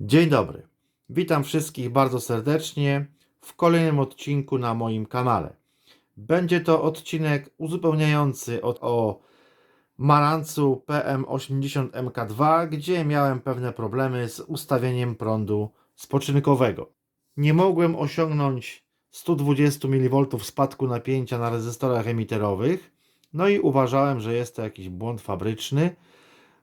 Dzień dobry. Witam wszystkich bardzo serdecznie w kolejnym odcinku na moim kanale. Będzie to odcinek uzupełniający od, o Marancu PM80MK2, gdzie miałem pewne problemy z ustawieniem prądu spoczynkowego. Nie mogłem osiągnąć 120 mV spadku napięcia na rezystorach emiterowych, no i uważałem, że jest to jakiś błąd fabryczny,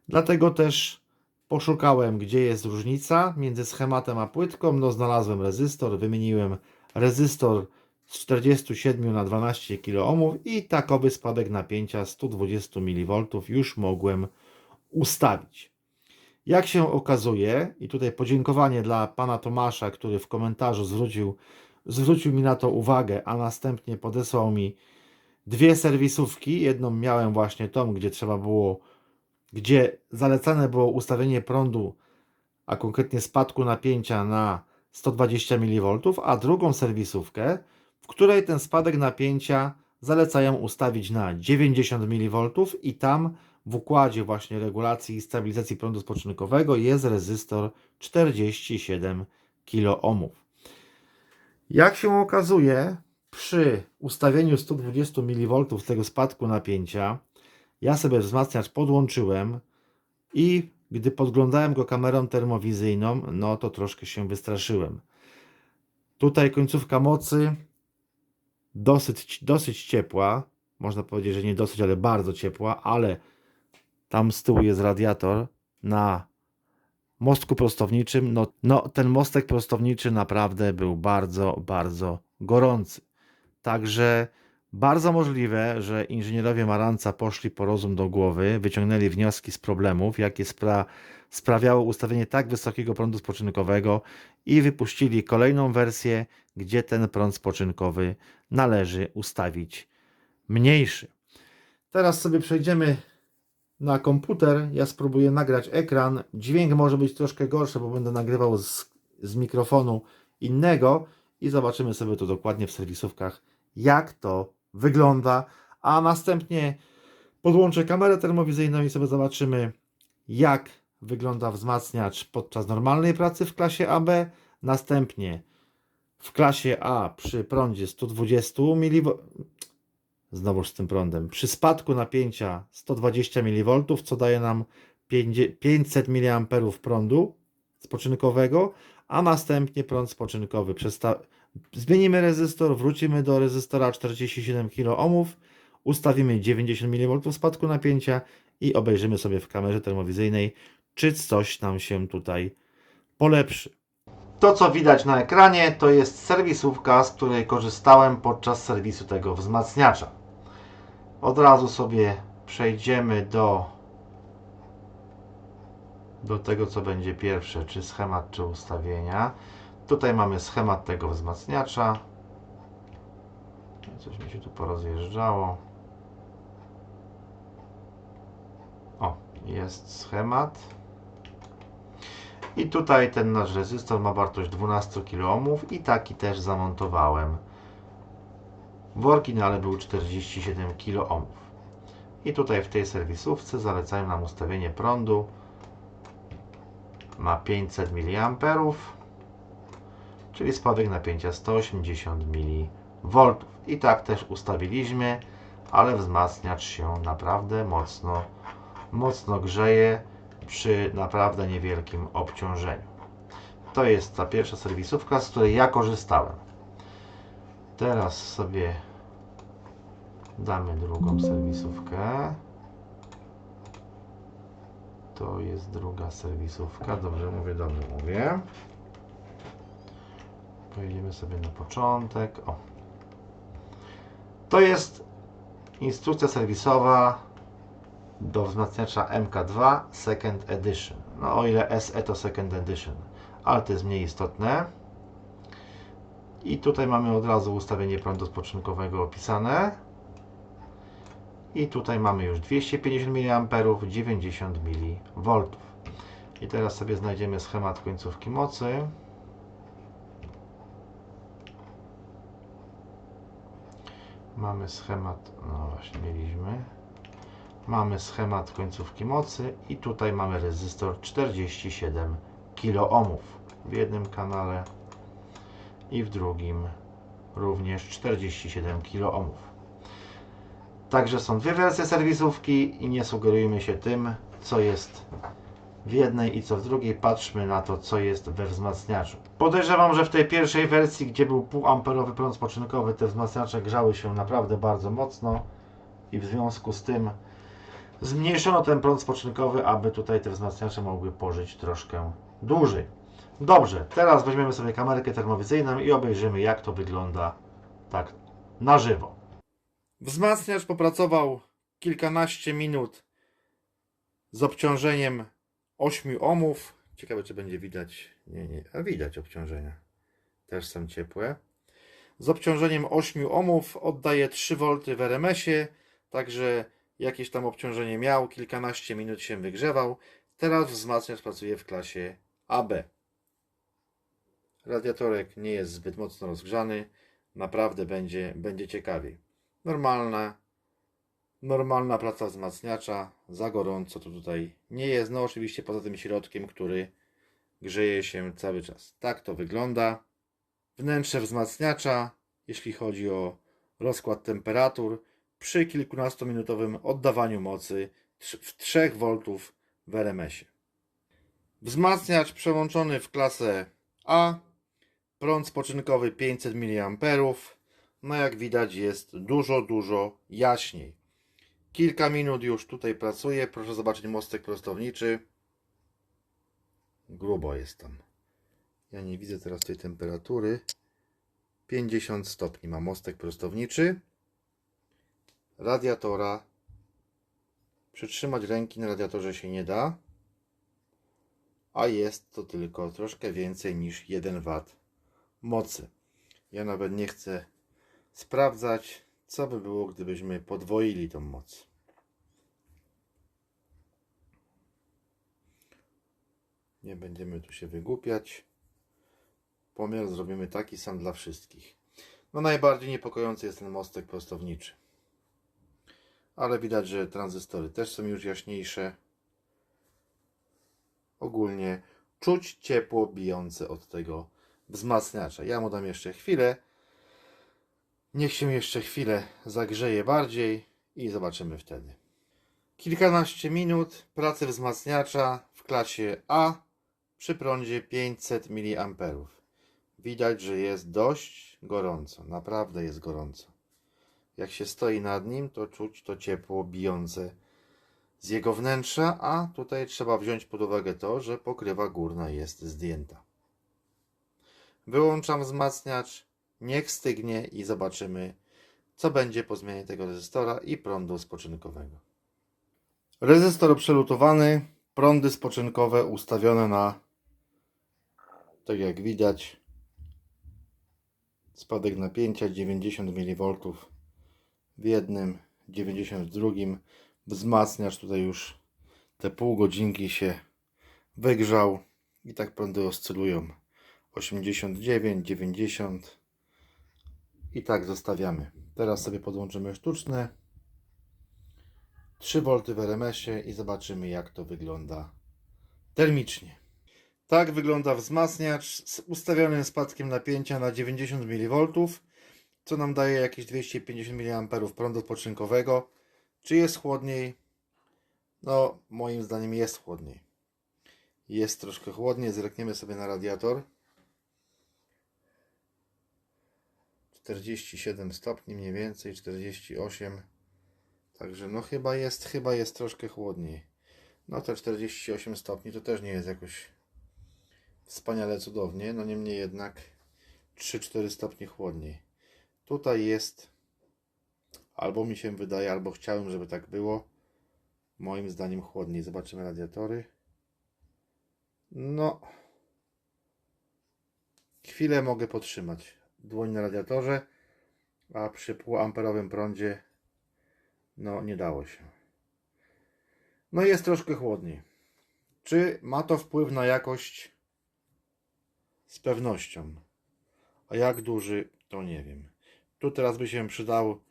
dlatego też Poszukałem, gdzie jest różnica między schematem a płytką. No, znalazłem rezystor, wymieniłem rezystor z 47 na 12 kΩ i takowy spadek napięcia 120 mV już mogłem ustawić. Jak się okazuje, i tutaj podziękowanie dla pana Tomasza, który w komentarzu zwrócił, zwrócił mi na to uwagę, a następnie podesłał mi dwie serwisówki. Jedną miałem właśnie tą, gdzie trzeba było gdzie zalecane było ustawienie prądu, a konkretnie spadku napięcia na 120 mV, a drugą serwisówkę, w której ten spadek napięcia zalecają ustawić na 90 mV i tam w układzie właśnie regulacji i stabilizacji prądu spoczynkowego jest rezystor 47 kΩ. Jak się okazuje, przy ustawieniu 120 mV tego spadku napięcia ja sobie wzmacniacz podłączyłem i gdy podglądałem go kamerą termowizyjną, no to troszkę się wystraszyłem. Tutaj końcówka mocy dosyć, dosyć ciepła, można powiedzieć, że nie dosyć, ale bardzo ciepła, ale tam z tyłu jest radiator na mostku prostowniczym. No, no ten mostek prostowniczy naprawdę był bardzo, bardzo gorący. Także bardzo możliwe, że inżynierowie Maranca poszli po rozum do głowy, wyciągnęli wnioski z problemów, jakie spra sprawiało ustawienie tak wysokiego prądu spoczynkowego i wypuścili kolejną wersję, gdzie ten prąd spoczynkowy należy ustawić mniejszy. Teraz sobie przejdziemy na komputer. Ja spróbuję nagrać ekran. Dźwięk może być troszkę gorszy, bo będę nagrywał z, z mikrofonu innego i zobaczymy sobie to dokładnie w serwisówkach, jak to wygląda, a następnie podłączę kamerę termowizyjną i sobie zobaczymy, jak wygląda wzmacniacz podczas normalnej pracy w klasie AB. Następnie w klasie A przy prądzie 120 mV, znowuż z tym prądem, przy spadku napięcia 120 mV, co daje nam 500 mA prądu spoczynkowego, a następnie prąd spoczynkowy Zmienimy rezystor, wrócimy do rezystora 47 kΩ, ustawimy 90 mV spadku napięcia i obejrzymy sobie w kamerze termowizyjnej, czy coś nam się tutaj polepszy. To, co widać na ekranie, to jest serwisówka, z której korzystałem podczas serwisu tego wzmacniacza. Od razu sobie przejdziemy do, do tego, co będzie pierwsze, czy schemat, czy ustawienia. Tutaj mamy schemat tego wzmacniacza. Coś mi się tu porozjeżdżało. O, jest schemat. I tutaj ten nasz rezystor ma wartość 12 kΩ i taki też zamontowałem. W oryginale był 47 kΩ. I tutaj w tej serwisówce zalecają nam ustawienie prądu na 500 mA czyli spadek napięcia 180 mV. I tak też ustawiliśmy, ale wzmacniacz się naprawdę mocno, mocno grzeje przy naprawdę niewielkim obciążeniu. To jest ta pierwsza serwisówka, z której ja korzystałem. Teraz sobie damy drugą serwisówkę. To jest druga serwisówka. Dobrze mówię, dobrze mówię. Pojedziemy sobie na początek. O. To jest instrukcja serwisowa do wzmacniacza MK2 Second Edition. No o ile SE to Second Edition, ale to jest mniej istotne. I tutaj mamy od razu ustawienie prądu spoczynkowego opisane. I tutaj mamy już 250 mA, 90 mV. I teraz sobie znajdziemy schemat końcówki mocy. Mamy schemat, no właśnie mieliśmy. Mamy schemat końcówki mocy i tutaj mamy rezystor 47 kiloohmów w jednym kanale i w drugim również 47 kiloohmów. Także są dwie wersje serwisówki i nie sugerujmy się tym, co jest w jednej i co w drugiej. Patrzmy na to, co jest we wzmacniaczu. Podejrzewam, że w tej pierwszej wersji, gdzie był półamperowy prąd spoczynkowy, te wzmacniacze grzały się naprawdę bardzo mocno i w związku z tym zmniejszono ten prąd spoczynkowy, aby tutaj te wzmacniacze mogły pożyć troszkę dłużej. Dobrze, teraz weźmiemy sobie kamerkę termowizyjną i obejrzymy jak to wygląda tak na żywo. Wzmacniacz popracował kilkanaście minut z obciążeniem 8 ohmów. Ciekawe czy będzie widać. Nie, nie, a widać obciążenia. Też są ciepłe. Z obciążeniem 8 ohmów oddaje 3 V w RMS-ie, także jakieś tam obciążenie miał, kilkanaście minut się wygrzewał. Teraz wzmacniacz pracuje w klasie AB. Radiatorek nie jest zbyt mocno rozgrzany, naprawdę będzie, będzie ciekawiej. Normalna, normalna praca wzmacniacza, za gorąco to tutaj nie jest, no oczywiście poza tym środkiem, który grzeje się cały czas. Tak to wygląda. Wnętrze wzmacniacza, jeśli chodzi o rozkład temperatur, przy kilkunastominutowym oddawaniu mocy w 3 V w RMS-ie. Wzmacniacz przełączony w klasę A, prąd spoczynkowy 500 mA, no jak widać jest dużo, dużo jaśniej. Kilka minut już tutaj pracuje, proszę zobaczyć mostek prostowniczy. Grubo jest tam. Ja nie widzę teraz tej temperatury. 50 stopni ma mostek prostowniczy radiatora. Przytrzymać ręki na radiatorze się nie da, a jest to tylko troszkę więcej niż 1 W mocy. Ja nawet nie chcę sprawdzać, co by było, gdybyśmy podwoili tą moc. Nie będziemy tu się wygłupiać. Pomiar zrobimy taki sam dla wszystkich. No najbardziej niepokojący jest ten mostek prostowniczy ale widać, że tranzystory też są już jaśniejsze. Ogólnie czuć ciepło bijące od tego wzmacniacza. Ja mu dam jeszcze chwilę. Niech się jeszcze chwilę zagrzeje bardziej i zobaczymy wtedy. Kilkanaście minut pracy wzmacniacza w klasie A przy prądzie 500 mA. Widać, że jest dość gorąco. Naprawdę jest gorąco. Jak się stoi nad nim, to czuć to ciepło bijące z jego wnętrza, a tutaj trzeba wziąć pod uwagę to, że pokrywa górna jest zdjęta. Wyłączam wzmacniacz, niech stygnie i zobaczymy, co będzie po zmianie tego rezystora i prądu spoczynkowego. Rezystor przelutowany, prądy spoczynkowe ustawione na, tak jak widać, spadek napięcia 90 mV w jednym, 90 w drugim. Wzmacniacz tutaj już te pół godzinki się wygrzał i tak prądy oscylują 89, 90 i tak zostawiamy. Teraz sobie podłączymy sztuczne 3 V w RMS-ie i zobaczymy jak to wygląda termicznie. Tak wygląda wzmacniacz z ustawionym spadkiem napięcia na 90 mV co nam daje jakieś 250 mA prądu odpoczynkowego. Czy jest chłodniej? No, moim zdaniem jest chłodniej. Jest troszkę chłodniej, zerkniemy sobie na radiator. 47 stopni mniej więcej, 48. Także no chyba jest, chyba jest troszkę chłodniej. No te 48 stopni to też nie jest jakoś wspaniale cudownie, no niemniej jednak 3-4 stopnie chłodniej. Tutaj jest, albo mi się wydaje, albo chciałem, żeby tak było. Moim zdaniem chłodniej. Zobaczymy radiatory. No. Chwilę mogę podtrzymać dłoń na radiatorze, a przy półamperowym prądzie no nie dało się. No jest troszkę chłodniej. Czy ma to wpływ na jakość? Z pewnością. A jak duży, to nie wiem. Tu teraz by się przydał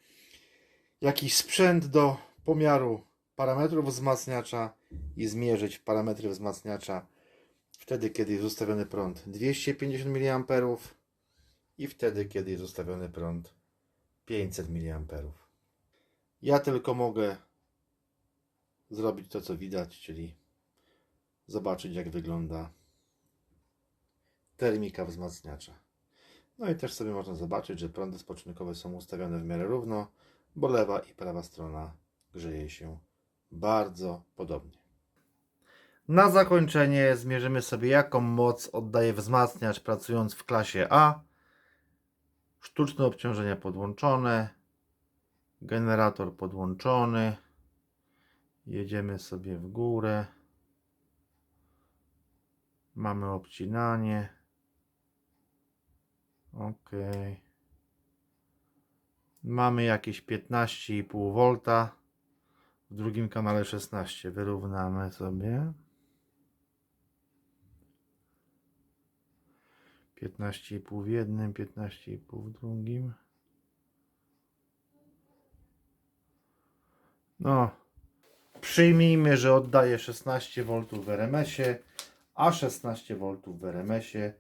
jakiś sprzęt do pomiaru parametrów wzmacniacza i zmierzyć parametry wzmacniacza wtedy, kiedy jest ustawiony prąd 250 mA i wtedy, kiedy jest ustawiony prąd 500 mA. Ja tylko mogę zrobić to, co widać, czyli zobaczyć, jak wygląda termika wzmacniacza. No i też sobie można zobaczyć, że prądy spoczynkowe są ustawione w miarę równo, bo lewa i prawa strona grzeje się bardzo podobnie. Na zakończenie zmierzymy sobie, jaką moc oddaje wzmacniacz pracując w klasie A. Sztuczne obciążenia podłączone, generator podłączony. Jedziemy sobie w górę. Mamy obcinanie. Ok. Mamy jakieś 15,5 V. W drugim kanale 16. Wyrównamy sobie. 15,5 w jednym, 15,5 w drugim. No, przyjmijmy, że oddaje 16 V w RMS-ie, a 16 V w RMS-ie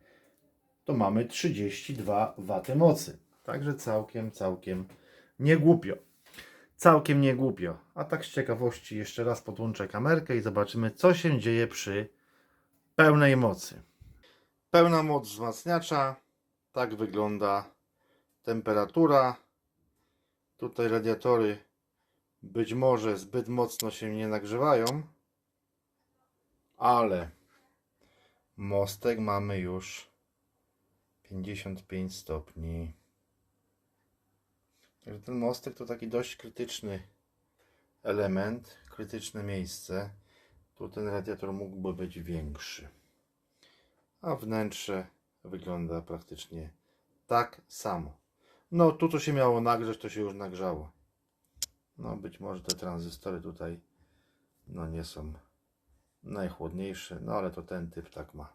to mamy 32 W mocy. Także całkiem, całkiem nie głupio. Całkiem nie głupio. A tak z ciekawości jeszcze raz podłączę kamerkę i zobaczymy, co się dzieje przy pełnej mocy. Pełna moc wzmacniacza. Tak wygląda temperatura. Tutaj radiatory być może zbyt mocno się nie nagrzewają, ale mostek mamy już 55 stopni. Ten mostek to taki dość krytyczny element, krytyczne miejsce. Tu ten radiator mógłby być większy. A wnętrze wygląda praktycznie tak samo. No tu to się miało nagrzeć, to się już nagrzało. No być może te tranzystory tutaj no nie są najchłodniejsze, no ale to ten typ tak ma.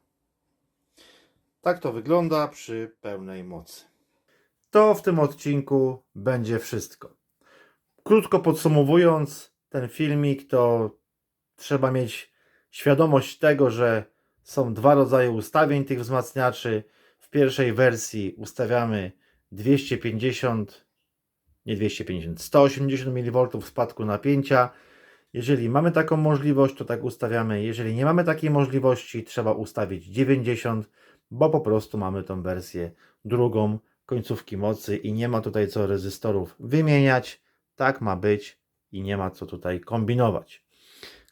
Tak to wygląda przy pełnej mocy. To w tym odcinku będzie wszystko. Krótko podsumowując, ten filmik to trzeba mieć świadomość tego, że są dwa rodzaje ustawień tych wzmacniaczy. W pierwszej wersji ustawiamy 250, nie 250, 180 mV spadku napięcia. Jeżeli mamy taką możliwość, to tak ustawiamy. Jeżeli nie mamy takiej możliwości, trzeba ustawić 90, bo po prostu mamy tą wersję drugą końcówki mocy i nie ma tutaj co rezystorów wymieniać. Tak ma być i nie ma co tutaj kombinować.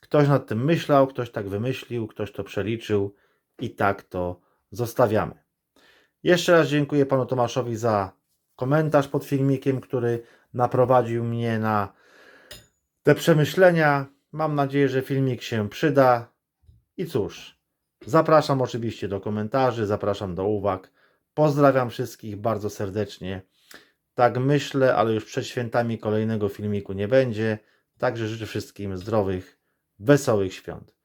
Ktoś nad tym myślał, ktoś tak wymyślił, ktoś to przeliczył i tak to zostawiamy. Jeszcze raz dziękuję panu Tomaszowi za komentarz pod filmikiem, który naprowadził mnie na te przemyślenia. Mam nadzieję, że filmik się przyda. I cóż, zapraszam oczywiście do komentarzy, zapraszam do uwag. Pozdrawiam wszystkich bardzo serdecznie. Tak myślę, ale już przed świętami kolejnego filmiku nie będzie. Także życzę wszystkim zdrowych, wesołych świąt.